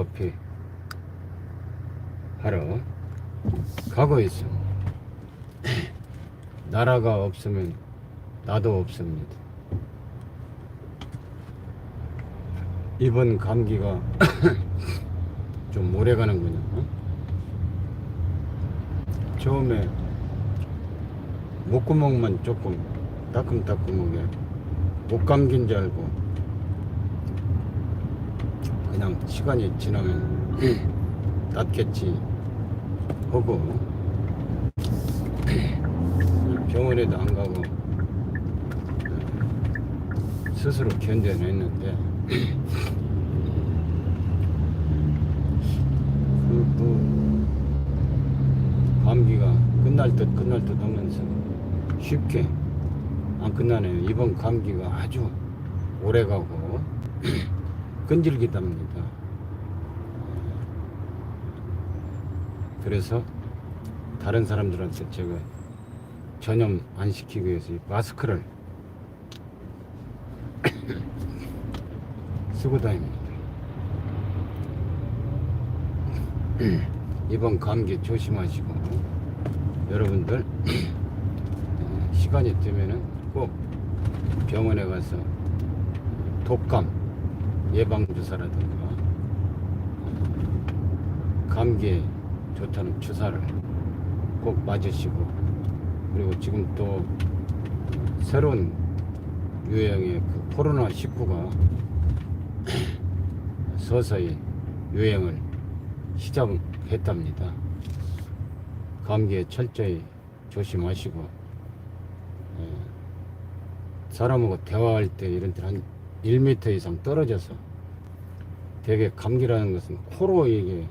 높이 하러 가고 있어. 나라가 없으면 나도 없습니다. 이번 감기가 좀 오래 가는군요. 어? 처음에 목구멍만 조금 따끔따끔하게 목 감기인 줄 알고 그냥 시간이 지나면 낫겠지 하고 병원에도 안 가고 스스로 견뎌냈는데 그, 그 감기가 끝날 듯 끝날 듯 하면서 쉽게 안 끝나네요. 이번 감기가 아주 오래 가고 끈질기답니다. 그래서 다른 사람들한테 제가 전염 안 시키기 위해서 이 마스크를 쓰고 다닙니다. 이번 감기 조심하시고 여러분들 어, 시간이 되면은 꼭 병원에 가서 독감 예방 주사라든가 어, 감기에 좋다는 주사를 꼭 맞으시고 그리고 지금 또 새로운 유행의 그 코로나 19가 서서히 유행을 시작했답니다. 감기에 철저히 조심하시고 예, 사람하고 대화할 때 이런 데한 1m 이상 떨어져서 되게 감기라는 것은 코로 이게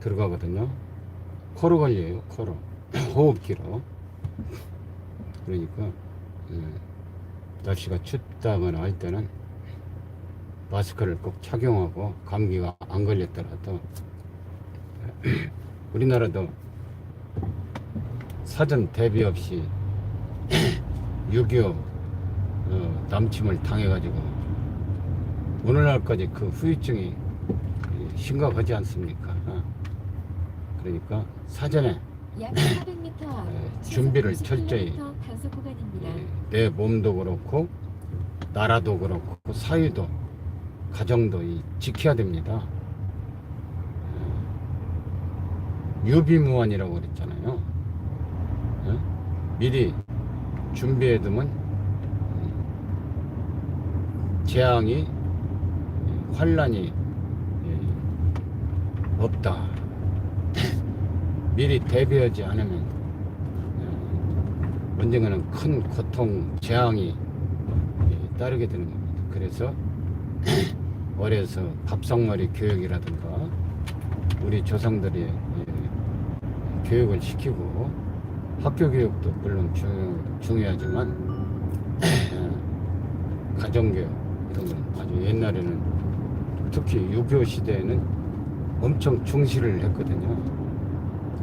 들어가거든요. 코로 걸려요, 코로. 호흡기로. 그러니까 예, 날씨가 춥다거나 할 때는 마스크를 꼭 착용하고 감기가 안 걸렸더라도 우리나라도 사전 대비 없이 6.25 어, 남침을 당해가지고 오늘날까지 그 후유증이 심각하지 않습니까? 어. 그러니까 사전에 약 400m 앞 예, 준비를 철저히. 예, 내 몸도 그렇고 나라도 그렇고 사회도 가정도 이 지켜야 됩니다. 예, 유비무환이라고 그랬잖아요. 예? 미리 준비해두면 음, 재앙이 예, 환란이 예, 없다. 미리 대비하지 않으면 예, 언젠가는 큰 고통, 재앙이 예, 따르게 되는 겁니다. 그래서 어려서 밥상머리 교육이라든가 우리 조상들이 예, 교육을 시키고 학교 교육도 물론 중요, 중요하지만 예, 가정교육 이런 건 아주 옛날에는 특히 유교 시대에는 엄청 중시를 했거든요.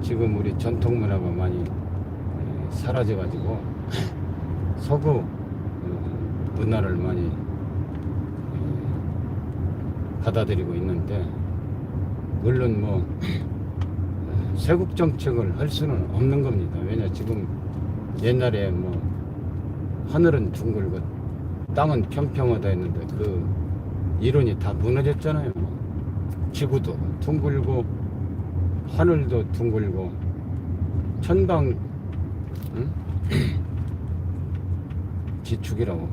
지금 우리 전통 문화가 많이 예, 사라져 가지고 서구 어, 문화를 많이 예, 받아들이고 있는데 물론 뭐 어, 세국 정책을 할 수는 없는 겁니다. 왜냐 지금 옛날에 뭐 하늘은 둥글고 땅은 평평하다 했는데 그 이론이 다 무너졌잖아요. 지구도 둥글고 하늘도 둥글고 천방 응? 지축이라고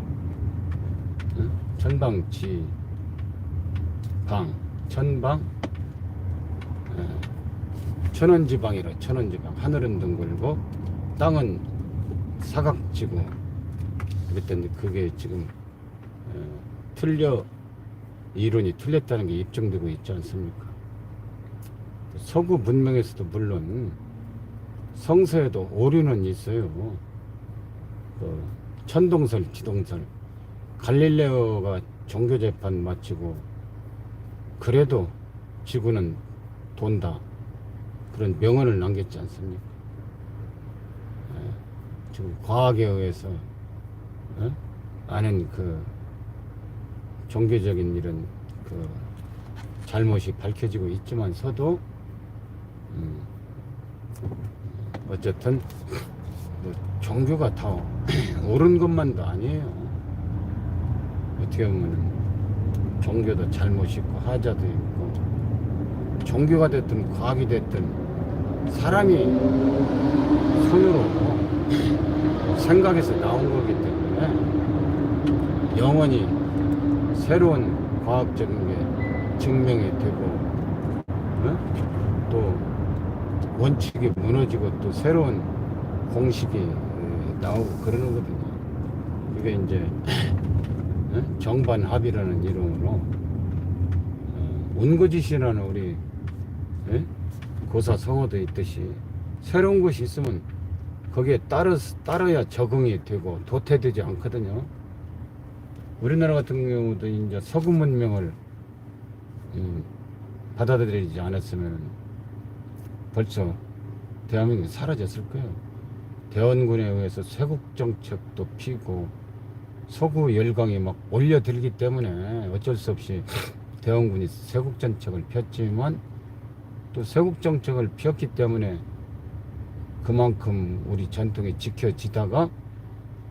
응? 천방 지 방 천방 예. 천원지방이라 천원지방 하늘은 둥글고 땅은 사각지구 그랬더니 그게 지금 예, 틀려 이론이 틀렸다는 게 입증되고 있지 않습니까? 서구 문명에서도 물론 성서에도 오류는 있어요. 그 천동설, 지동설, 갈릴레오가 종교 재판 마치고 그래도 지구는 돈다 그런 명언을 남겼지 않습니까? 예, 지금 과학에 의해서 예? 아는 그 종교적인 이런 그 잘못이 밝혀지고 있지만서도 음, 어쨌든 뭐 종교가 다 옳은 것만도 아니에요. 어떻게 보면 종교도 잘못 있고 하자도 있고 종교가 됐든 과학이 됐든 사람이 손으로 생각해서 나온 거기 때문에 영원히 새로운 과학적인 게 증명이 되고 어? 또 원칙이 무너지고 또 새로운 공식이 에, 나오고 그러거든요. 그게 이제 어? 정반합이라는 이름으로 어, 운거짓이라는 우리 예? 고사 성어도 있듯이 새로운 것이 있으면 거기에 따라 따라야 적응이 되고 도태되지 않거든요. 우리나라 같은 경우도 이제 서구 문명을 음, 받아들이지 않았으면 벌써 대한민국이 사라졌을 거예요. 대원군에 의해서 쇄국 정책도 피고 서구 열강이 막 몰려들기 때문에 어쩔 수 없이 대원군이 쇄국 정책을 폈지만 또 쇄국 정책을 폈기 때문에 그만큼 우리 전통이 지켜지다가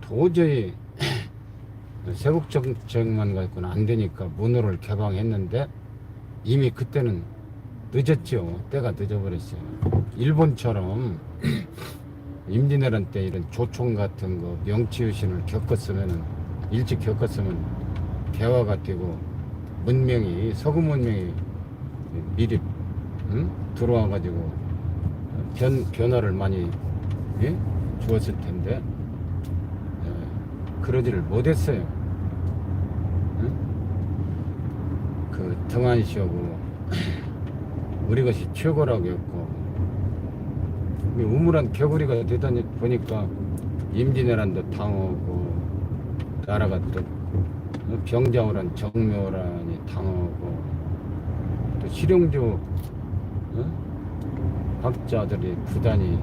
도저히 세국 정책만 갖고는 안 되니까 문호를 개방했는데 이미 그때는 늦었죠. 때가 늦어버렸어요. 일본처럼 임진왜란 때 이런 조총 같은 거 명치유신을 겪었으면 일찍 겪었으면 개화가 되고 문명이 서구 문명이 미리 응? 들어와 가지고 변 변화를 많이 예? 주었을 텐데 예, 그러지를 못했어요. 응? 그 등한시하고 우리 것이 최고라고 했고 이 우물한 개구리가 되다 보니까 임진왜란도 당하고 나라가 또 병자호란 정묘란이 당하고 또 실용주 어? 학자들이 부단히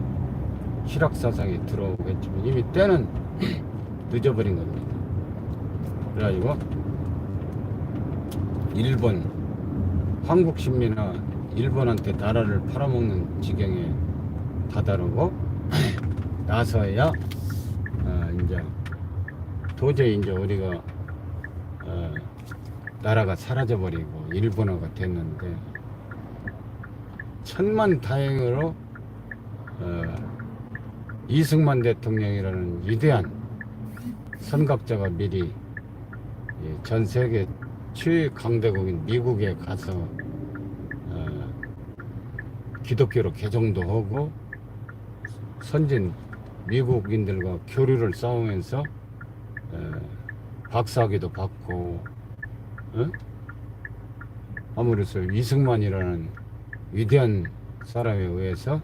실학사상에 들어오고 했지만 이미 때는 늦어버린 겁니다. 그래가지고 일본 한국 신민아 일본한테 나라를 팔아먹는 지경에 다다르고 나서야 어, 이제 도저히 이제 우리가 어, 나라가 사라져버리고 일본어가 됐는데 천만 다행으로 어, 이승만 대통령이라는 위대한 선각자가 미리 예, 전 세계 최강대국인 미국에 가서 어, 기독교로 개종도 하고 선진 미국인들과 교류를 싸우면서 어, 박사학위도 받고 어? 아무래도 이승만이라는 위대한 사람에 의해서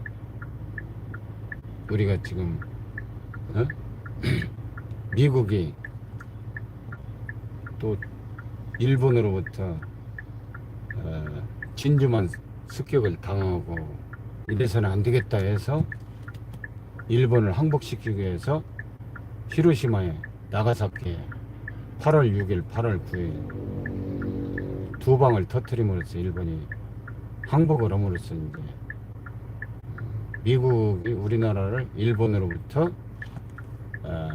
우리가 지금 어? 미국이 또 일본으로부터 어, 진주만 습격을 당하고 이래서는 안 되겠다 해서 일본을 항복시키기 위해서 히로시마에 나가사키에 8월 6일, 8월 9일 두 방을 터트림으로써 일본이 항복을 함으로써 이제. 미국이 우리나라를 일본으로부터 어,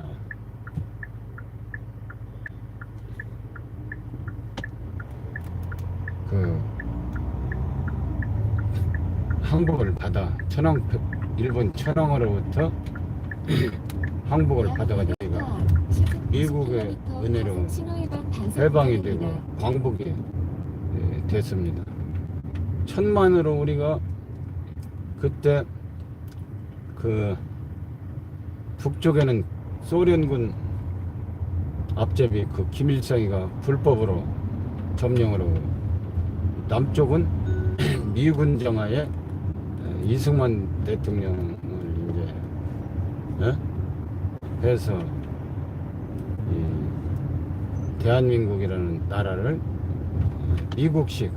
그 항복을 받아 천황 일본 천황으로부터 항복을 받아가지고 우리가 미국의 은혜로 해방이 되고 광복이 예, 됐습니다. 천만으로 우리가 그때 그 북쪽에는 소련군 앞제비 그 김일성이가 불법으로 하고 남쪽은 미군 정하에 에, 이승만 대통령을 이제 에? 해서 이 대한민국이라는 나라를 미국식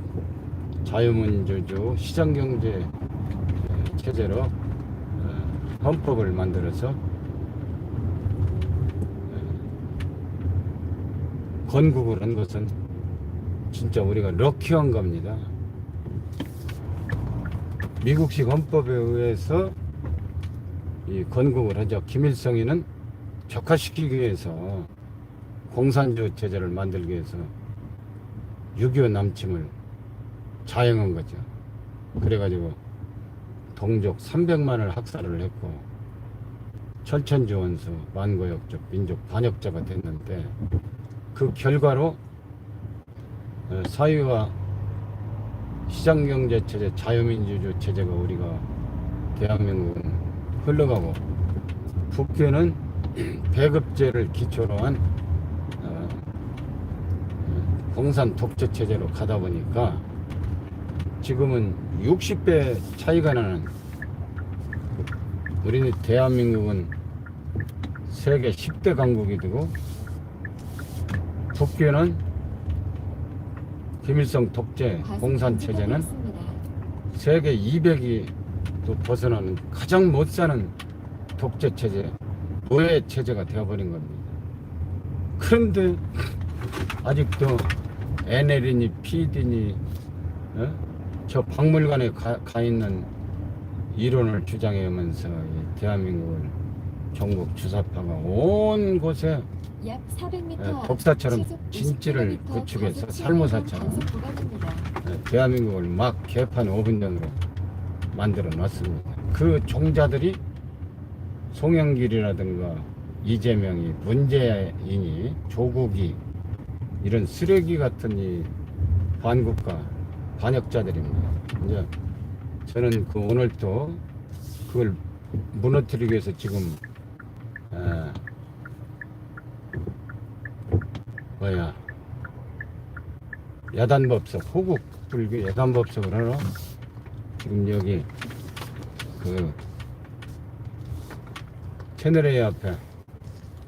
자유민주주 시장경제 체제로 어, 헌법을 만들어서 어, 건국을 한 것은 진짜 우리가 럭키한 겁니다. 미국식 헌법에 의해서 이 건국을 하죠. 김일성이는 격화시키기 위해서 공산주의 체제를 만들기 위해서 6.25 남침을 자행한 거죠. 그래가지고 동족 300만을 학살을 했고 철천지 원수 만고역적 민족 반역자가 됐는데 그 결과로 어, 사회와 시장경제 체제 자유민주주의 체제가 우리가 대한민국은 흘러가고 북교는 배급제를 기초로 한 어, 어, 공산 독재 체제로 가다 보니까 지금은 60배 차이가 나는 우리는 대한민국은 세계 10대 강국이 되고 북교는 김일성 독재 공산 체제는 세계 200이 또 벗어나는 가장 못 사는 독재 체제, 노예 체제가 되어버린 겁니다. 그런데 아직도 NL이니 PD니 어? 저 박물관에 가, 가 있는 이론을 주장하면서 이 대한민국을 전국 주사파가 온 곳에 약 400m 예, 독사처럼 진지를 구축해서 살모사처럼 예, 대한민국을 막 개판 5분전으로 만들어 놨습니다. 그 종자들이 송영길이라든가 이재명이 문재인이 조국이 이런 쓰레기 같은 이 반국가 반역자들입니다. 이제 저는 그 오늘 또 그걸 무너뜨리기 위해서 지금 에, 뭐야 야단법석 호국 불교 야단법석을 하러 지금 여기 그 채널A 앞에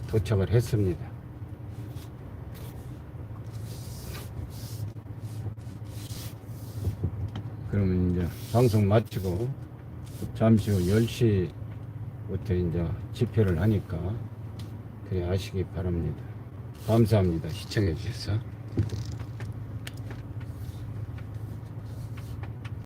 도착을 했습니다. 그러면 이제 방송 마치고 잠시 후 10시부터 이제 집회를 하니까 그래 아시기 바랍니다. 감사합니다. 시청해 주셔서.